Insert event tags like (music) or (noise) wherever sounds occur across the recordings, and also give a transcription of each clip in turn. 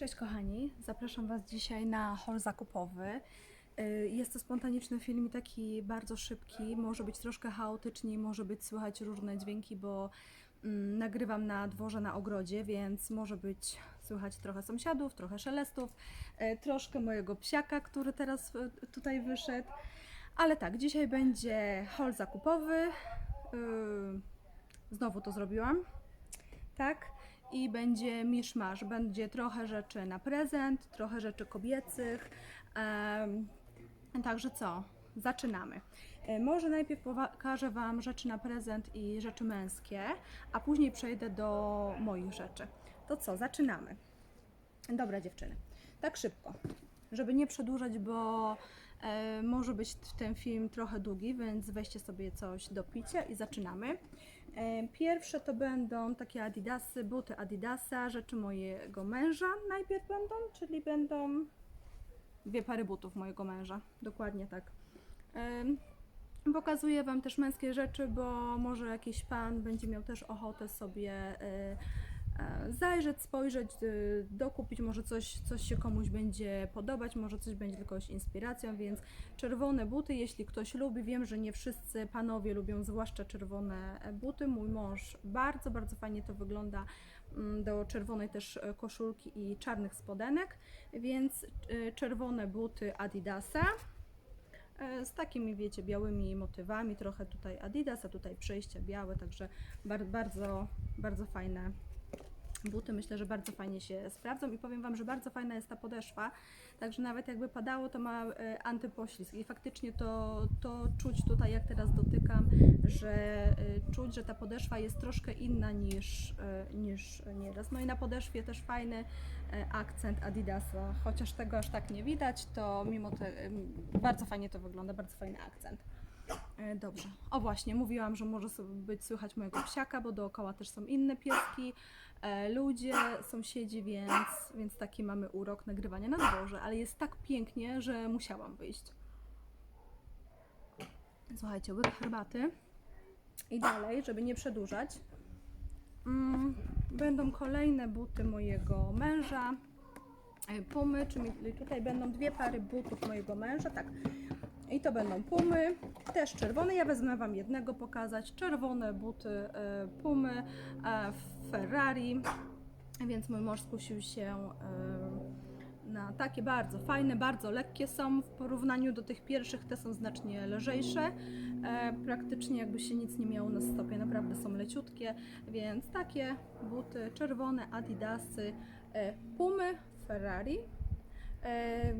Cześć kochani, zapraszam Was dzisiaj na haul zakupowy. Y, Jest to spontaniczny film taki bardzo szybki, może być troszkę chaotycznie, może być słychać różne dźwięki, bo mm, nagrywam na dworze na ogrodzie, więc może być słychać trochę sąsiadów, trochę szelestów, y, troszkę mojego psiaka, który teraz y, tutaj wyszedł. Ale tak, dzisiaj będzie haul zakupowy. Znowu to zrobiłam tak? I będzie miszmasz, będzie trochę rzeczy na prezent, trochę rzeczy kobiecych. Także co? Zaczynamy. E, Może najpierw pokażę Wam rzeczy na prezent i rzeczy męskie, a później przejdę do moich rzeczy. To co? Zaczynamy. Dobra dziewczyny, tak szybko, żeby nie przedłużać, bo e, może być ten film trochę długi, więc weźcie sobie coś do picia i zaczynamy. E, Pierwsze to będą takie adidasy, buty adidasa, rzeczy mojego męża najpierw będą, czyli będą dwie pary butów mojego męża, dokładnie tak. Pokazuję Wam też męskie rzeczy, bo może jakiś pan będzie miał też ochotę sobie e, zajrzeć, spojrzeć, y, dokupić, może coś, coś się komuś będzie podobać, może coś będzie dla kogoś inspiracją, więc czerwone buty, jeśli ktoś lubi, wiem, że nie wszyscy panowie lubią zwłaszcza czerwone e, buty, mój mąż bardzo, bardzo fajnie to wygląda mm, do czerwonej też e, koszulki i czarnych spodenek, więc e, czerwone buty Adidasa e, z takimi, wiecie, białymi motywami, trochę tutaj Adidas, a tutaj przejścia białe, także bar- bardzo, bardzo fajne buty. Myślę, że bardzo fajnie się sprawdzą i powiem Wam, że bardzo fajna jest ta podeszwa, także nawet jakby padało, to ma e, antypoślizg i faktycznie to, to czuć tutaj, jak teraz dotykam, że e, czuć, że ta podeszwa jest troszkę inna niż, e, niż nieraz. No i na podeszwie też fajny akcent Adidasa, chociaż tego aż tak nie widać, to mimo to bardzo fajnie to wygląda, bardzo fajny akcent. E, Dobrze. O właśnie, mówiłam, że może sobie być słychać mojego psiaka, bo dookoła też są inne pieski, e, ludzie, sąsiedzi, więc, więc taki mamy urok nagrywania na dworze, ale jest tak pięknie, że musiałam wyjść. Słuchajcie, łyk herbaty i dalej, żeby nie przedłużać. Mm, będą kolejne buty mojego męża, e, pumy, czyli tutaj będą dwie pary butów mojego męża, tak. I to będą pumy, też czerwone. Ja wezmę Wam jednego pokazać. Czerwone buty e, pumy e, Ferrari, więc mój mąż skusił się e, na takie bardzo fajne, bardzo lekkie są w porównaniu do tych pierwszych. Te są znacznie lżejsze. E, praktycznie jakby się nic nie miało na stopie, naprawdę są leciutkie, więc takie buty czerwone, adidasy, e, pumy Ferrari. E,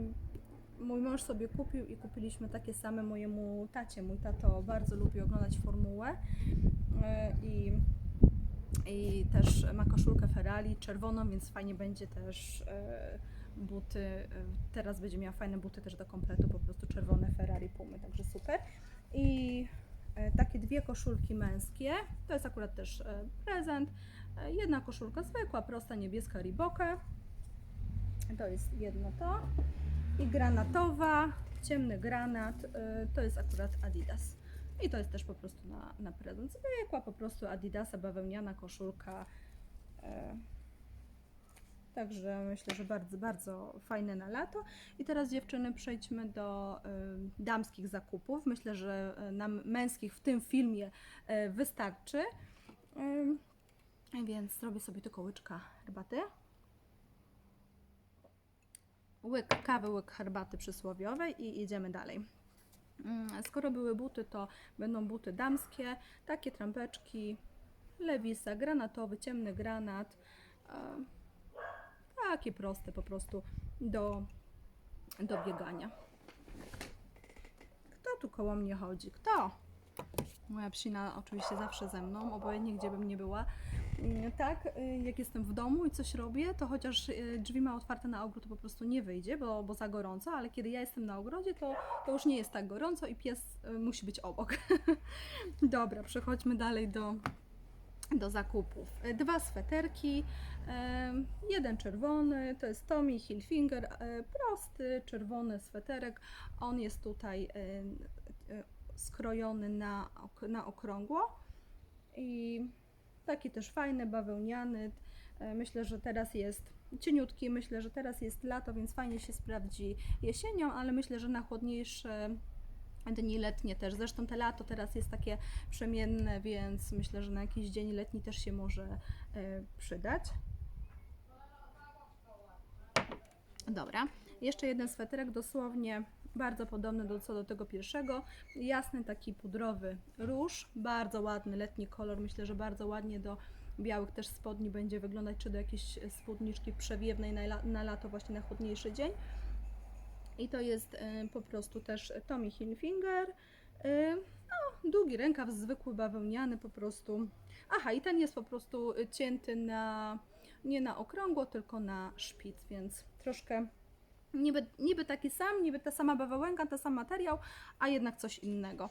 mój mąż sobie kupił i kupiliśmy takie same mojemu tacie. Mój tato bardzo lubi oglądać formułę e, i, i też ma koszulkę Ferrari czerwoną, więc fajnie będzie też e, buty. e, Teraz będzie miała fajne buty też do kompletu, po prostu czerwone Ferrari Pumy, także super. I takie dwie koszulki męskie, to jest akurat też prezent. Jedna koszulka zwykła, prosta, niebieska Riboka. To jest jedno to i granatowa, ciemny granat, y, to jest akurat Adidas. I to jest też po prostu na, na prezent. Zwykła po prostu Adidasa, bawełniana koszulka. y. Także myślę, że bardzo, bardzo fajne na lato. I teraz dziewczyny przejdźmy do y, damskich zakupów. Myślę, że y, nam męskich w tym filmie y, wystarczy. Więc zrobię sobie tylko łyczka herbaty łyk kawy, łyk herbaty przysłowiowej i idziemy dalej. Mm, Skoro były buty, to będą buty damskie, takie trampeczki, lewisa, granatowy, ciemny granat, e, takie proste po prostu do, do biegania. Kto tu koło mnie chodzi? Kto? Moja psina oczywiście zawsze ze mną, obojętnie gdzie bym nie była. Mm, Tak, y, jak jestem w domu i coś robię, to chociaż y, drzwi ma otwarte na ogród, to po prostu nie wyjdzie, bo, bo za gorąco, ale kiedy ja jestem na ogrodzie, to, to już nie jest tak gorąco i pies y, musi być obok. (laughs) Dobra, przechodźmy dalej do, do zakupów. Y, Dwa sweterki, jeden czerwony, to jest Tommy Hilfiger, e, prosty czerwony sweterek. On jest tutaj skrojony na, na okrągło i taki też fajny, bawełniany. E, Myślę, że teraz jest cieniutki. Myślę, że teraz jest lato, więc fajnie się sprawdzi jesienią, ale myślę, że na chłodniejsze dni letnie też. Zresztą te lato teraz jest takie przemienne, więc myślę, że na jakiś dzień letni też się może e, przydać. Dobra, jeszcze jeden sweterek, dosłownie bardzo podobny do, co do tego pierwszego. Jasny taki pudrowy róż, bardzo ładny letni kolor. Myślę, że bardzo ładnie do białych też spodni będzie wyglądać, czy do jakiejś spódniczki przewiewnej na, na lato, właśnie na chłodniejszy dzień. I to jest y, po prostu też Tommy Hilfiger. Y, no, długi rękaw, zwykły bawełniany po prostu. Aha, i ten jest po prostu cięty na, nie na okrągło, tylko na szpic, więc troszkę niby, niby taki sam, niby ta sama bawełnka, ten sam materiał, a jednak coś innego.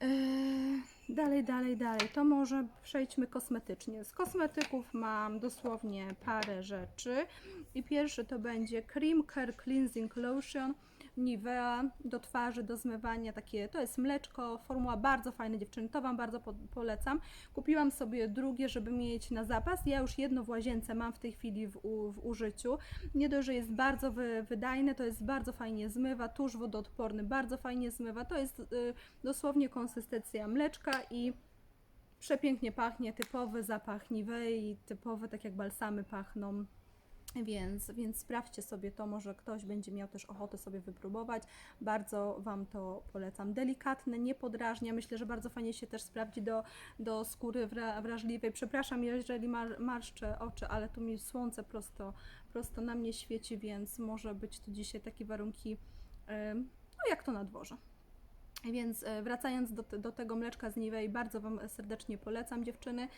Yy, dalej, dalej, dalej. To może przejdźmy kosmetycznie. Z kosmetyków mam dosłownie parę rzeczy. I pierwszy to będzie Cream Care Cleansing Lotion Nivea do twarzy, do zmywania. Takie, to jest mleczko, formuła bardzo fajna dziewczyny, to Wam bardzo po, polecam. Kupiłam sobie drugie, żeby mieć na zapas. Ja już jedno w łazience mam w tej chwili w, w użyciu. Nie dość, że jest bardzo wy, wydajne, to jest bardzo fajnie zmywa, tuż wodoodporny, bardzo fajnie zmywa. To jest y, dosłownie konsystencja mleczka i przepięknie pachnie, typowy zapach Nivei, typowy tak jak balsamy pachną. Więc, więc sprawdźcie sobie to, może ktoś będzie miał też ochotę sobie wypróbować. Bardzo Wam to polecam. Delikatne, nie podrażnia. Myślę, że bardzo fajnie się też sprawdzi do, do skóry wra, wrażliwej. Przepraszam, jeżeli mar, marszczę oczy, ale tu mi słońce prosto, prosto na mnie świeci, więc może być tu dzisiaj takie warunki, no jak to na dworze. Więc e, wracając do, do tego mleczka z Nivei, bardzo Wam serdecznie polecam dziewczyny.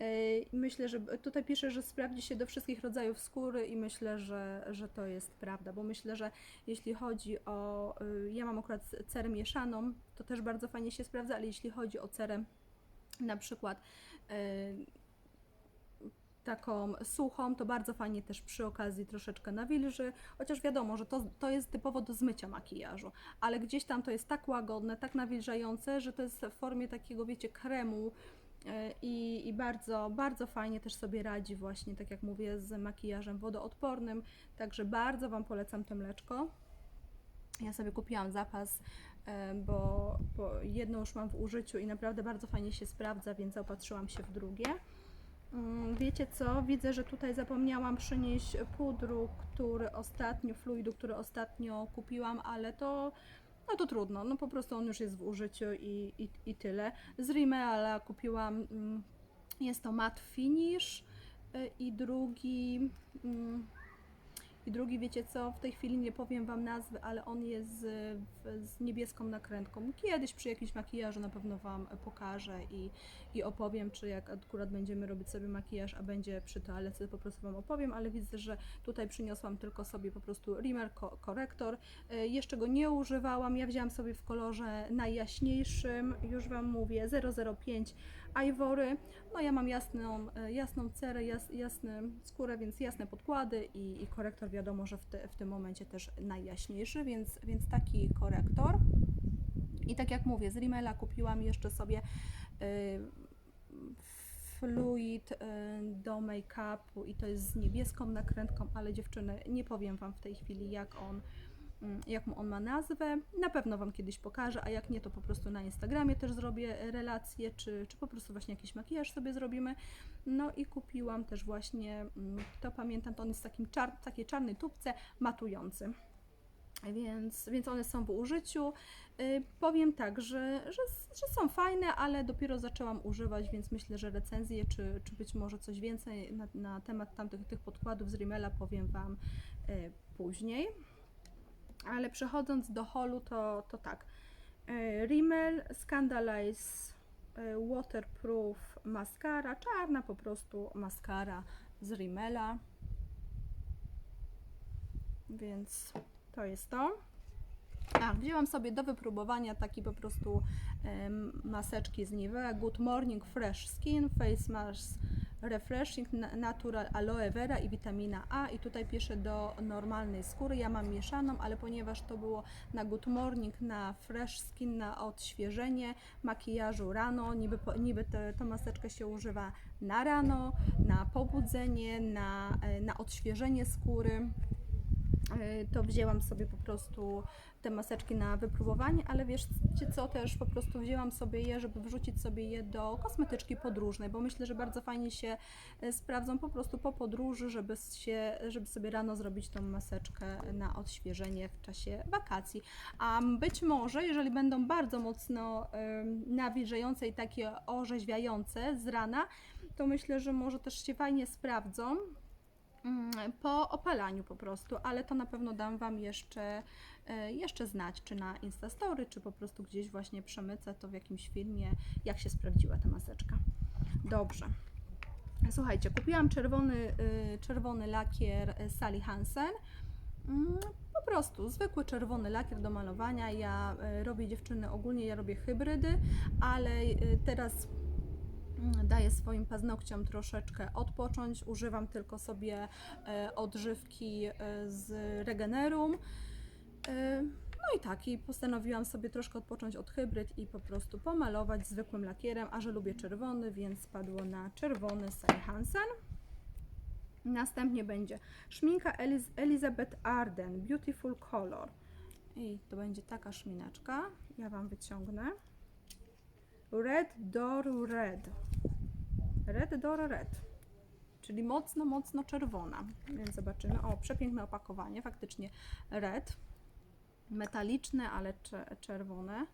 E, Myślę, że tutaj pisze, że sprawdzi się do wszystkich rodzajów skóry i myślę, że, że to jest prawda, bo myślę, że jeśli chodzi o, y, ja mam akurat cerę mieszaną, to też bardzo fajnie się sprawdza, ale jeśli chodzi o cerę na przykład y, taką suchą, to bardzo fajnie też przy okazji troszeczkę nawilży, chociaż wiadomo, że to, to jest typowo do zmycia makijażu, ale gdzieś tam to jest tak łagodne, tak nawilżające, że to jest w formie takiego, wiecie, kremu e, i, i bardzo, bardzo fajnie też sobie radzi właśnie, tak jak mówię, z makijażem wodoodpornym, także bardzo Wam polecam to mleczko. Ja sobie kupiłam zapas, e, bo, bo jedno już mam w użyciu i naprawdę bardzo fajnie się sprawdza, więc zaopatrzyłam się w drugie. Mm, Wiecie co? Widzę, że tutaj zapomniałam przynieść pudru, który ostatnio, fluidu, który ostatnio kupiłam, ale to, no to trudno. No po prostu on już jest w użyciu i, i, i tyle. Z Rimmela kupiłam, mm, jest to matte finish y, i drugi, mm, i drugi, wiecie co? W tej chwili nie powiem Wam nazwy, ale on jest z, z niebieską nakrętką. Kiedyś przy jakimś makijażu na pewno Wam pokażę i, i opowiem, czy jak akurat będziemy robić sobie makijaż, a będzie przy toalecie, po prostu Wam opowiem, ale widzę, że tutaj przyniosłam tylko sobie po prostu Rimmer ko- korektor. Y, Jeszcze go nie używałam, ja wzięłam sobie w kolorze najjaśniejszym, już Wam mówię, 005 Ivory. No ja mam jasną, y, jasną cerę, jas, jasną skórę, więc jasne podkłady i, i korektor wiadomo, że w, te, w tym momencie też najjaśniejszy, więc, więc taki korektor. I tak jak mówię, z Rimmela kupiłam jeszcze sobie y, fluid y, do make-upu i to jest z niebieską nakrętką, ale dziewczyny, nie powiem Wam w tej chwili jak on, mm, jak mu on ma nazwę. Na pewno Wam kiedyś pokażę, a jak nie, to po prostu na Instagramie też zrobię relację, czy, czy po prostu właśnie jakiś makijaż sobie zrobimy. No i kupiłam też właśnie, mm, to pamiętam, to on jest w takim czar, takiej czarnej tubce matujący. Więc, więc one są w użyciu. Y, powiem tak, że, że, że są fajne, ale dopiero zaczęłam używać, więc myślę, że recenzje, czy, czy być może coś więcej na, na temat tamtych tych podkładów z Rimmela powiem Wam y, później. Ale przechodząc do holu, to, to tak. Y, Rimmel Scandalize y, Waterproof Mascara, czarna po prostu maskara z Rimmela. Więc to jest to. A, wzięłam sobie do wypróbowania taki po prostu maseczki z Nivea Good Morning Fresh Skin Face Mask Refreshing Na- Natural Aloe Vera i witamina A i tutaj piszę do normalnej skóry. Ja mam mieszaną, ale ponieważ to było na Good Morning, na Fresh Skin, na odświeżenie makijażu rano, niby, niby te, się używa na rano, na pobudzenie, na, e, na odświeżenie skóry. E, To wzięłam sobie po prostu te maseczki na wypróbowanie, ale wiesz wiecie co, też po prostu wzięłam sobie je, żeby wrzucić sobie je do kosmetyczki podróżnej, bo myślę, że bardzo fajnie się e, sprawdzą po prostu po podróży, żeby, się, żeby sobie rano zrobić tą maseczkę na odświeżenie w czasie wakacji. A być może, jeżeli będą bardzo mocno nawilżające i takie orzeźwiające z rana, to myślę, że może też się fajnie sprawdzą po opalaniu po prostu, ale to na pewno dam Wam jeszcze, e, jeszcze znać, czy na Instastory, czy po prostu gdzieś właśnie przemycę to w jakimś filmie, jak się sprawdziła ta maseczka. Dobrze. Słuchajcie, kupiłam czerwony, y, czerwony lakier y, Sally Hansen. Mm, Po prostu zwykły czerwony lakier do malowania. Ja y, robię dziewczyny ogólnie, ja robię hybrydy, ale y, teraz mm, daję swoim paznokciom troszeczkę odpocząć. Używam tylko sobie e, odżywki e, z Regenerum. E, No i tak, i postanowiłam sobie troszkę odpocząć od hybryd i po prostu pomalować zwykłym lakierem, a że lubię czerwony, więc spadło na czerwony Sally Hansen. Następnie będzie szminka Eliz- Elizabeth Arden Beautiful Color. I to będzie taka szmineczka. Ja Wam wyciągnę. Red Door Red. Red Door Red. Czyli mocno, mocno czerwona. Więc zobaczymy. O, przepiękne opakowanie. Faktycznie red. Metaliczne, ale cze- czerwone.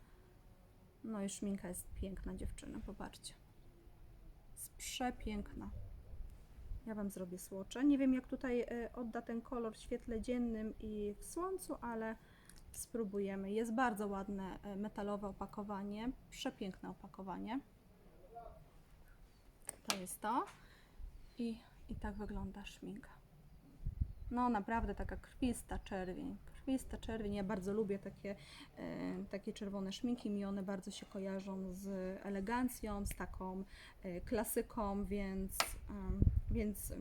No i szminka jest piękna, dziewczyny. Popatrzcie. Jest przepiękna. Ja Wam zrobię słocze. Nie wiem, jak tutaj y, odda ten kolor w świetle dziennym i w słońcu, ale spróbujemy. Jest bardzo ładne y, metalowe opakowanie. Przepiękne opakowanie. To jest to. I, I tak wygląda szminka. No naprawdę taka krwista czerwień. Krwista czerwień. Ja bardzo lubię takie, e, takie czerwone szminki. Mi one bardzo się kojarzą z elegancją, z taką e, klasyką, więc, więc, e,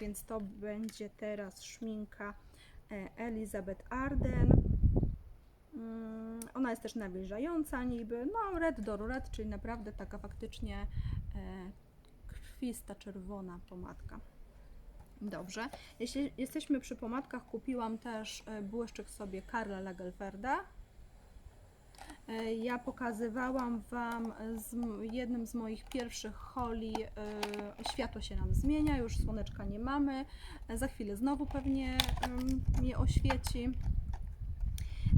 więc to będzie teraz szminka e, Elizabeth Arden. Mm, Ona jest też nawilżająca niby. No, Red Door Red, czyli naprawdę taka faktycznie e, krwista, czerwona pomadka. Dobrze. Jeśli jesteśmy przy pomadkach, kupiłam też e, błyszczyk sobie Karla Lagerfelda. E, Ja pokazywałam Wam z jednym z moich pierwszych holi Światło się nam zmienia, już słoneczka nie mamy. Za chwilę znowu pewnie mnie oświeci.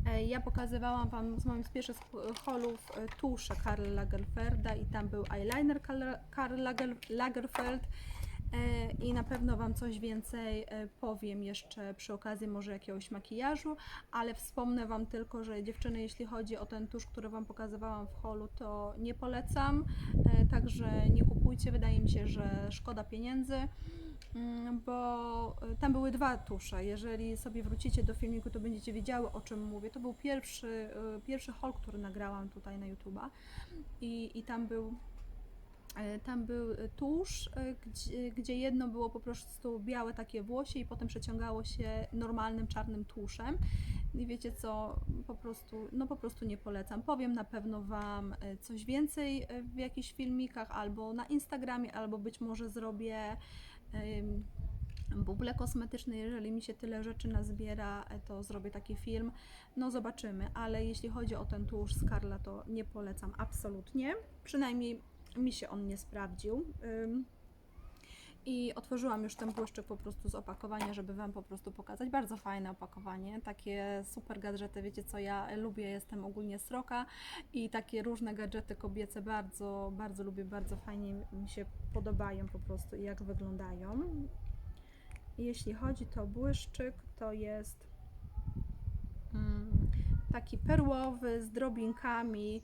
E, Ja pokazywałam Wam z moim z pierwszych holów e, tusze Karl Lagerfelda i tam był eyeliner Karl- Karl Lager- Lagerfeld E, i na pewno Wam coś więcej powiem jeszcze przy okazji może jakiegoś makijażu, ale wspomnę Wam tylko, że dziewczyny, jeśli chodzi o ten tusz, który Wam pokazywałam w holu, to nie polecam, także nie kupujcie, wydaje mi się, że szkoda pieniędzy. Mm, Bo e, tam były dwa tusze. Jeżeli sobie wrócicie do filmiku, to będziecie wiedziały o czym mówię. To był pierwszy, e, pierwszy haul, który nagrałam tutaj na YouTube'a i, i tam był E, Tam był tusz, gdzie, gdzie jedno było po prostu białe takie włosie i potem przeciągało się normalnym czarnym tuszem. I wiecie co, po prostu, no po prostu nie polecam. Powiem na pewno Wam coś więcej w jakichś filmikach, albo na Instagramie, albo być może zrobię buble kosmetyczne, jeżeli mi się tyle rzeczy nazbiera, e, to zrobię taki film. No zobaczymy, ale jeśli chodzi o ten tusz z Karla, to nie polecam absolutnie. Przynajmniej mi się on nie sprawdził. I otworzyłam już ten błyszczyk po prostu z opakowania, żeby Wam po prostu pokazać. Bardzo fajne opakowanie, takie super gadżety. Wiecie co, ja lubię, jestem ogólnie sroka i takie różne gadżety kobiece bardzo, bardzo lubię, bardzo fajnie mi się podobają po prostu i jak wyglądają. Jeśli chodzi to błyszczyk, to jest mm, taki perłowy z drobinkami.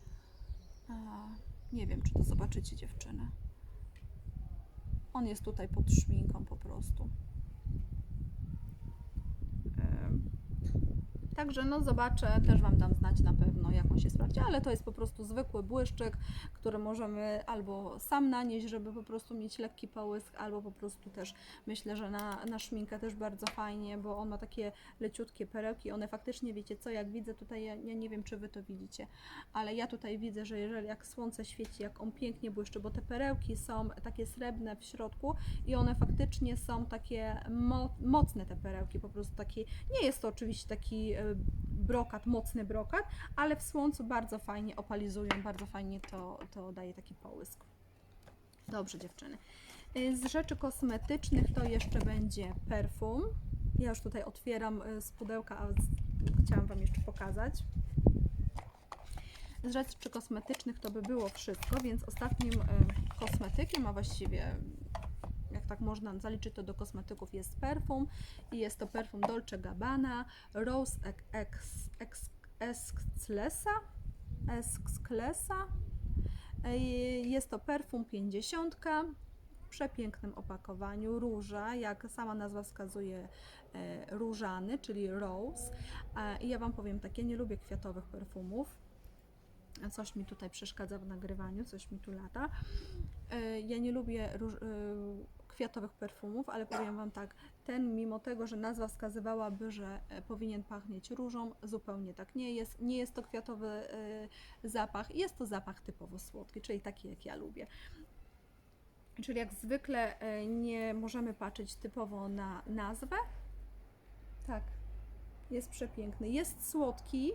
Nie wiem, czy to zobaczycie dziewczyny. On jest tutaj pod szminką po prostu. Także no zobaczę, też Wam dam znać na pewno, jak on się sprawdzi, ale to jest po prostu zwykły błyszczyk, który możemy albo sam nanieść, żeby po prostu mieć lekki połysk, albo po prostu też myślę, że na, na szminkę też bardzo fajnie, bo on ma takie leciutkie perełki, one faktycznie, wiecie co, jak widzę tutaj, ja, ja nie wiem, czy Wy to widzicie, ale ja tutaj widzę, że jeżeli jak słońce świeci, jak on pięknie błyszczy, bo te perełki są takie srebrne w środku i one faktycznie są takie mo mocne te perełki, po prostu takie, nie jest to oczywiście taki e, brokat, mocny brokat, ale w słońcu bardzo fajnie opalizują, bardzo fajnie to, to daje taki połysk. Dobrze dziewczyny. Y, Z rzeczy kosmetycznych to jeszcze będzie perfum. Ja już tutaj otwieram y, z pudełka, a chciałam Wam jeszcze pokazać. Z rzeczy kosmetycznych to by było wszystko, więc ostatnim kosmetykiem, a właściwie jak tak można zaliczyć to do kosmetyków jest perfum i jest to perfum Dolce Gabbana Rose Ex, Ex, Exclesa Y, jest to perfum 50 w przepięknym opakowaniu róża, jak sama nazwa wskazuje e, różany, czyli rose. I ja Wam powiem tak, ja nie lubię kwiatowych perfumów. Coś mi tutaj przeszkadza w nagrywaniu, coś mi tu lata. E, Ja nie lubię róż, e, kwiatowych perfumów, ale powiem Wam tak, ten mimo tego, że nazwa wskazywałaby, że e, powinien pachnieć różą, zupełnie tak nie jest. Nie jest to kwiatowy e, zapach, jest to zapach typowo słodki, czyli taki jak ja lubię. Czyli jak zwykle e, nie możemy patrzeć typowo na nazwę. Tak, jest przepiękny. Jest słodki,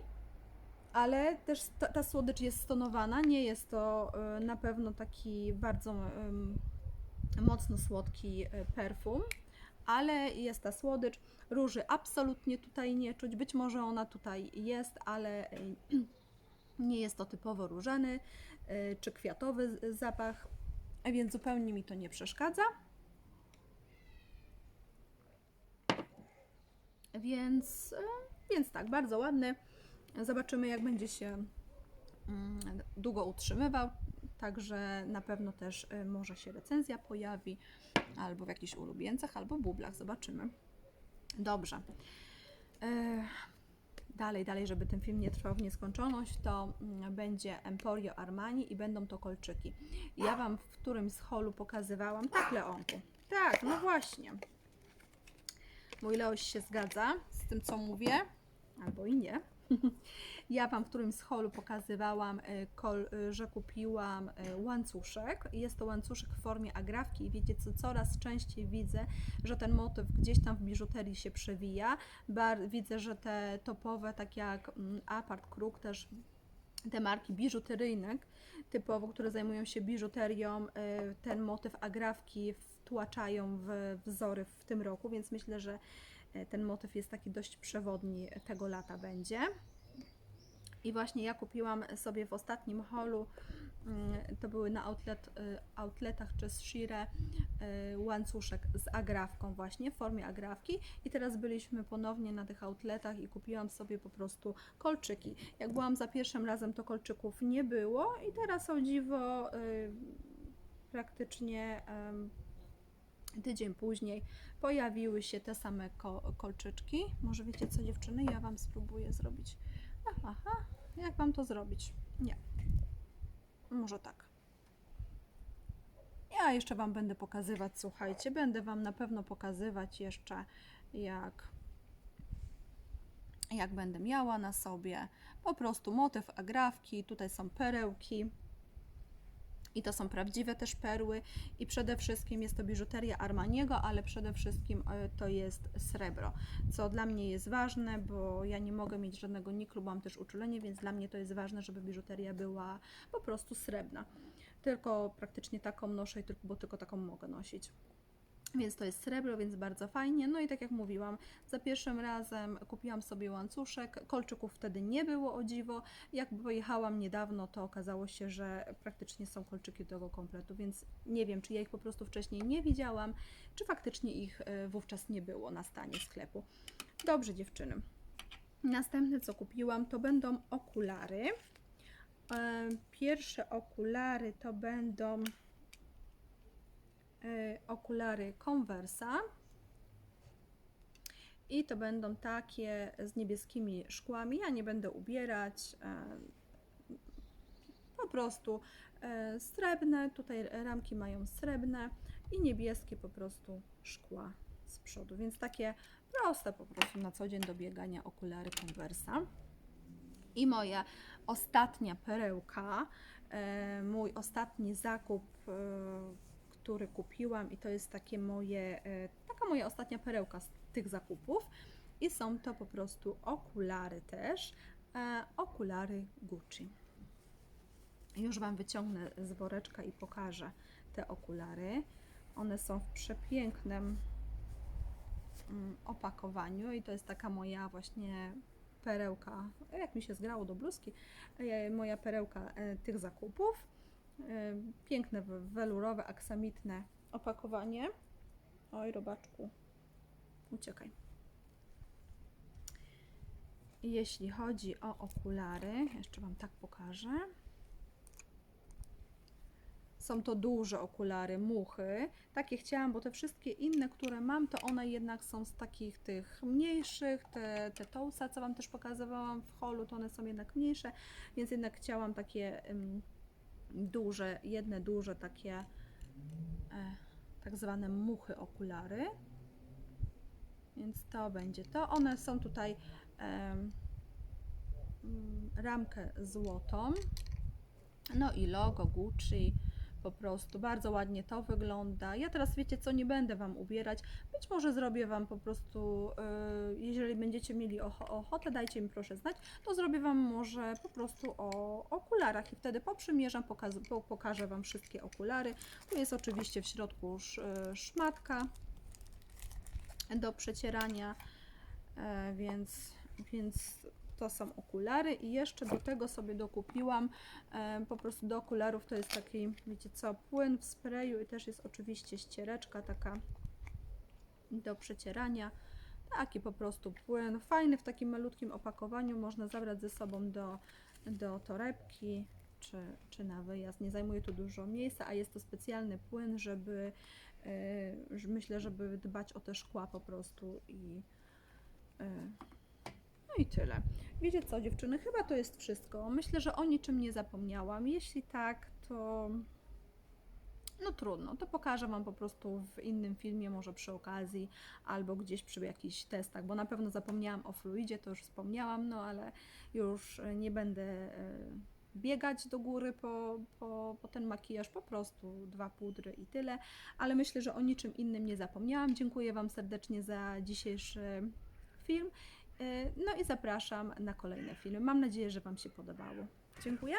ale też ta, ta słodycz jest stonowana. Nie jest to na pewno taki bardzo mocno słodki e, perfum, ale jest ta słodycz. Róży absolutnie tutaj nie czuć. Być może ona tutaj jest, ale e, (clears throat) nie jest to typowo różany e, czy kwiatowy zapach, więc zupełnie mi to nie przeszkadza. Więc, więc tak, bardzo ładny. Zobaczymy, jak będzie się mm, długo utrzymywał. Także na pewno też e, może się recenzja pojawi, albo w jakichś ulubieńcach, albo bublach. Zobaczymy. Dobrze. E, Dalej, dalej, żeby ten film nie trwał w nieskończoność, to mm, będzie Emporio Armani i będą to kolczyki. Ja Wam w którymś z holu pokazywałam, tak Leonku, tak, no właśnie. Mój Leoś się zgadza z tym, co mówię, albo i nie. (laughs) Ja Wam w którymś z holu pokazywałam, kol, y, że kupiłam y, łańcuszek. Jest to łańcuszek w formie agrafki i wiecie co, coraz częściej widzę, że ten motyw gdzieś tam w biżuterii się przewija. Widzę, że te topowe, tak jak mm, Apart Kruk, też te marki biżuteryjne, typowo, które zajmują się biżuterią, ten motyw agrafki wtłaczają w wzory w tym roku, więc myślę, że ten motyw jest taki dość przewodni tego lata będzie. I właśnie ja kupiłam sobie w ostatnim holu, mm, to były na outlet, y, outletach czy z Shire łańcuszek z agrafką właśnie, w formie agrafki i teraz byliśmy ponownie na tych outletach i kupiłam sobie po prostu kolczyki. Jak byłam za pierwszym razem, to kolczyków nie było i teraz o dziwo praktycznie tydzień później pojawiły się te same ko- kolczyczki. Może wiecie co dziewczyny, ja Wam spróbuję zrobić. Aha, jak Wam to zrobić? Nie. Może tak. Ja jeszcze Wam będę pokazywać, słuchajcie, będę Wam na pewno pokazywać jeszcze, jak, jak będę miała na sobie. Po prostu motyw agrafki, tutaj są perełki. I to są prawdziwe też perły i przede wszystkim jest to biżuteria Armaniego, ale przede wszystkim e, to jest srebro, co dla mnie jest ważne, bo ja nie mogę mieć żadnego niklu, mam też uczulenie, więc dla mnie to jest ważne, żeby biżuteria była po prostu srebrna. Tylko praktycznie taką noszę, bo tylko taką mogę nosić. Więc to jest srebro, więc bardzo fajnie. No i tak jak mówiłam, za pierwszym razem kupiłam sobie łańcuszek. Kolczyków wtedy nie było o dziwo. Jak pojechałam niedawno, to okazało się, że praktycznie są kolczyki do tego kompletu, więc nie wiem, czy ja ich po prostu wcześniej nie widziałam, czy faktycznie ich e, wówczas nie było na stanie sklepu. Dobrze, dziewczyny. Następne, co kupiłam, to będą okulary. E, Pierwsze okulary to będą okulary Conversa. I to będą takie z niebieskimi szkłami. Ja nie będę ubierać. e, Po prostu e, srebrne, tutaj ramki mają srebrne i niebieskie po prostu szkła z przodu. Więc takie proste po prostu na co dzień do biegania okulary Conversa. I moja ostatnia perełka, e, mój ostatni zakup, który kupiłam i to jest takie moje, e, taka moja ostatnia perełka z tych zakupów i są to po prostu okulary też, e, okulary Gucci. Już Wam wyciągnę z woreczka i pokażę te okulary. One są w przepięknym mm, opakowaniu i to jest taka moja właśnie perełka, jak mi się zgrało do bluzki, e, moja perełka tych zakupów. E, Piękne, we- welurowe, aksamitne opakowanie. Oj, robaczku, uciekaj. Jeśli chodzi o okulary, jeszcze Wam tak pokażę. Są to duże okulary, muchy. Takie chciałam, bo te wszystkie inne, które mam, to one jednak są z takich tych mniejszych. Te, te Tousa, co Wam też pokazywałam w holu, to one są jednak mniejsze, więc jednak chciałam takie ym, duże, jedne duże takie e, tak zwane muchy okulary. Więc to będzie to. One są tutaj mm, ramkę złotą. No i logo Gucci. Po prostu bardzo ładnie to wygląda. Ja teraz wiecie co, nie będę Wam ubierać. Być może zrobię Wam po prostu, y, jeżeli będziecie mieli ocho- ochotę, dajcie mi proszę znać, to zrobię Wam może po prostu o okularach i wtedy poprzymierzam, pokaz- po- pokażę Wam wszystkie okulary. Tu jest oczywiście w środku sz, y, szmatka do przecierania, e, więc, więc to są okulary i jeszcze do tego sobie dokupiłam po prostu do okularów to jest taki, wiecie co, płyn w sprayu i też jest oczywiście ściereczka taka do przecierania. Taki po prostu płyn, fajny w takim malutkim opakowaniu, można zabrać ze sobą do, do torebki czy, czy na wyjazd. Nie zajmuje tu dużo miejsca, a jest to specjalny płyn, żeby e, myślę, żeby dbać o te szkła po prostu i e, no i tyle. Wiecie co, dziewczyny, chyba to jest wszystko. Myślę, że o niczym nie zapomniałam. Jeśli tak, to no trudno, to pokażę Wam po prostu w innym filmie, może przy okazji, albo gdzieś przy jakichś testach, bo na pewno zapomniałam o fluidzie, to już wspomniałam, no ale już e, nie będę e, biegać do góry po, po, po ten makijaż, po prostu dwa pudry i tyle, ale myślę, że o niczym innym nie zapomniałam. Dziękuję Wam serdecznie za dzisiejszy film. E, No i zapraszam na kolejne filmy. Mam nadzieję, że Wam się podobało. Dziękuję.